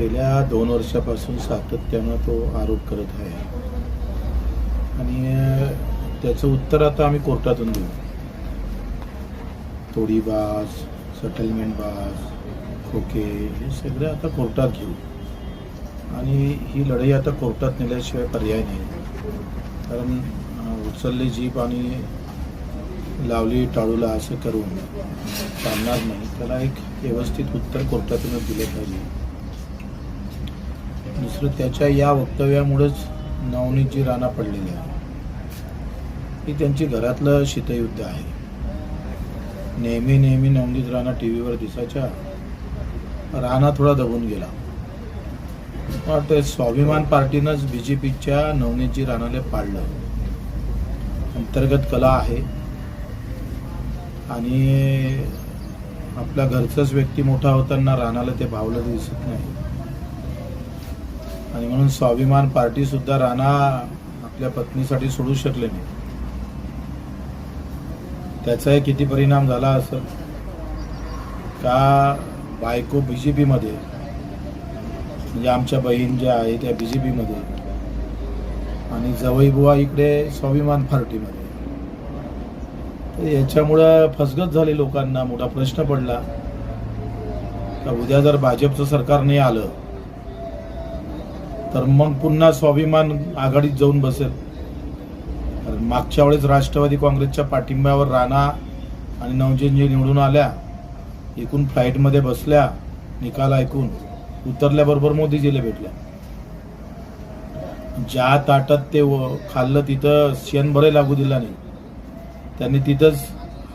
गेल्या दोन वर्षापासून सातत्यानं तो आरोप करत आहे. आणि त्याचं उत्तर आता आम्ही कोर्टातून देऊ. तोडीबाज सेटलमेंट बाज खोके हे सगळे आता कोर्टात घेऊ. आणि ही लढाई आता कोर्टात नेल्याशिवाय पर्याय नाही. कारण उचलली जीप आणि लावली टाळूला असं करून चालणार नाही. त्याला एक व्यवस्थित उत्तर कोर्टातूनच दिलं पाहिजे. दुसरं त्याच्या या वक्तव्यामुळेच नवनीतजी राणा पडलेली आहे. ही त्यांची घरातलं शीतयुद्ध आहे. नेहमी नेहमी नवनीत राणा टी व्हीवर दिसायच्या. राणा थोडा दबून गेला. वाटतं स्वाभिमान पार्टीनंच बी जे पीच्या नवनीतजी राणाला पाडलं. अंतर्गत कला आहे. आणि आपल्या घरचाच व्यक्ती मोठा होताना राणाला ते भावलं दिसत नाही. आणि म्हणून स्वाभिमान पार्टी सुद्धा राणा आपल्या पत्नीसाठी सोडू शकले नाही. त्याचाही किती परिणाम झाला असं का बायको बीजेपी मध्ये? म्हणजे आमच्या बहीण ज्या आहे त्या बीजेपी मध्ये? आणि जवई बुवा इकडे स्वाभिमान पार्टीमध्ये? तर याच्यामुळं फसगत झाली लोकांना मोठा प्रश्न पडला. का उद्या जर भाजपचं सरकार नाही आलं तर मग पुन्हा स्वाभिमान आघाडीत जाऊन बसेल. कारण मागच्या वेळेस राष्ट्रवादी काँग्रेसच्या पाठिंब्यावर राणा आणि नवजीनजी निवडून आल्या एकूण फ्लाईटमध्ये बसल्या निकाल ऐकून उतरल्याबरोबर मोदीजीला भेटल्या. ज्या ताटात ते व- खाल्लं तिथं शेण बरे लागू दिला नाही. त्यांनी तिथंच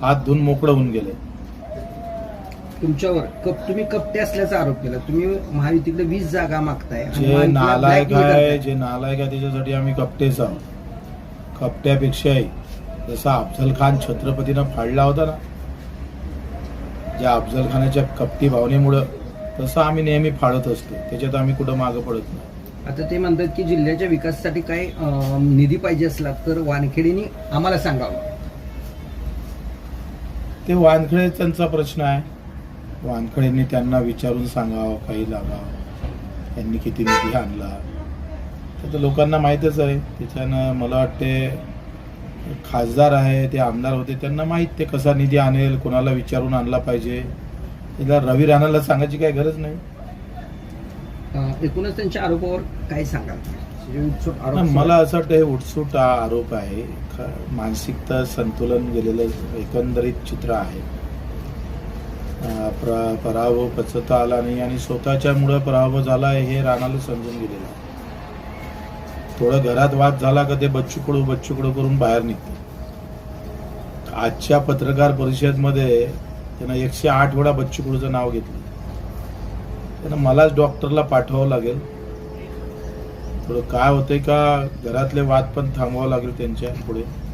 हात धुवून मोकळं होऊन गेले. तुमच्यावर कप तुम्ही कपटे असल्याचा आरोप केला. तुम्ही महायुतीकडे वीस जागा मागताय आणि जे महायुतीला नालायक blackmail आहे करताय. जे नालायक आहे त्याच्यासाठी आम्ही कपटेच आहोत कपट्यापेक्षाही जसा अफजल खान छत्रपतीनं फाडला होता ना ज्या अफजल खानाच्या कपटी भावनेमुळं तसं आम्ही नेहमी फाडत असतो. त्याच्यात आम्ही कुठं मागं पडत नाही. आता ते म्हणतात की जिल्ह्याच्या विकासासाठी काय अं, निधी पाहिजे असला तर वानखेडेनी आम्हाला सांगावं. ते वानखडे त्यांचा प्रश्न आहे. वानखडेंनी त्यांना विचारून सांगावं काही लागावं. त्यांनी किती निधी आणला. तर ते लोकांना माहीतच आहे. त्याच्यानं मला वाटते खासदार आहे ते आमदार होते त्यांना माहीत ते कसा निधी आणेल कोणाला विचारून आणला पाहिजे. तिला रवी राणाला सांगायची काही गरज नाही. एकूणच त्यांच्या आरोपावर काय सांगाल? जे उठसूट आरोप नाही, मला असं वाटतं हे उठसूट हा आरोप आहे. मानसिकता संतुलन गेलेलं एकंदरीत चित्र आहे. प्र- पराभव पचवता आला नाही आणि स्वतःच्या मुळे पराभव झाला आहे हे राणाला समजून गेलेलं आहे. थोडं घरात वाद झाला का ते बच्चू कडू बच्चू कडू करून बाहेर निघते. आजच्या पत्रकार परिषदमध्ये त्यानं एकशे आठ वेळा बच्चू कडूचं नाव घेतलं. त्यानं मलाच डॉक्टरला पाठवावं लागेल. थोडं काय होतंय का? घरातले वाद पण थांबवावं लागेल त्यांच्या पुढे.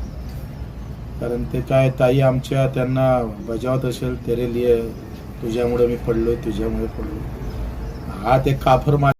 कारण ते काय ताई आमच्या त्यांना बजावत असेल तेरे लिए तुझ्यामुळे मी पडलो तुझ्यामुळे पडलो हा ते काफर मा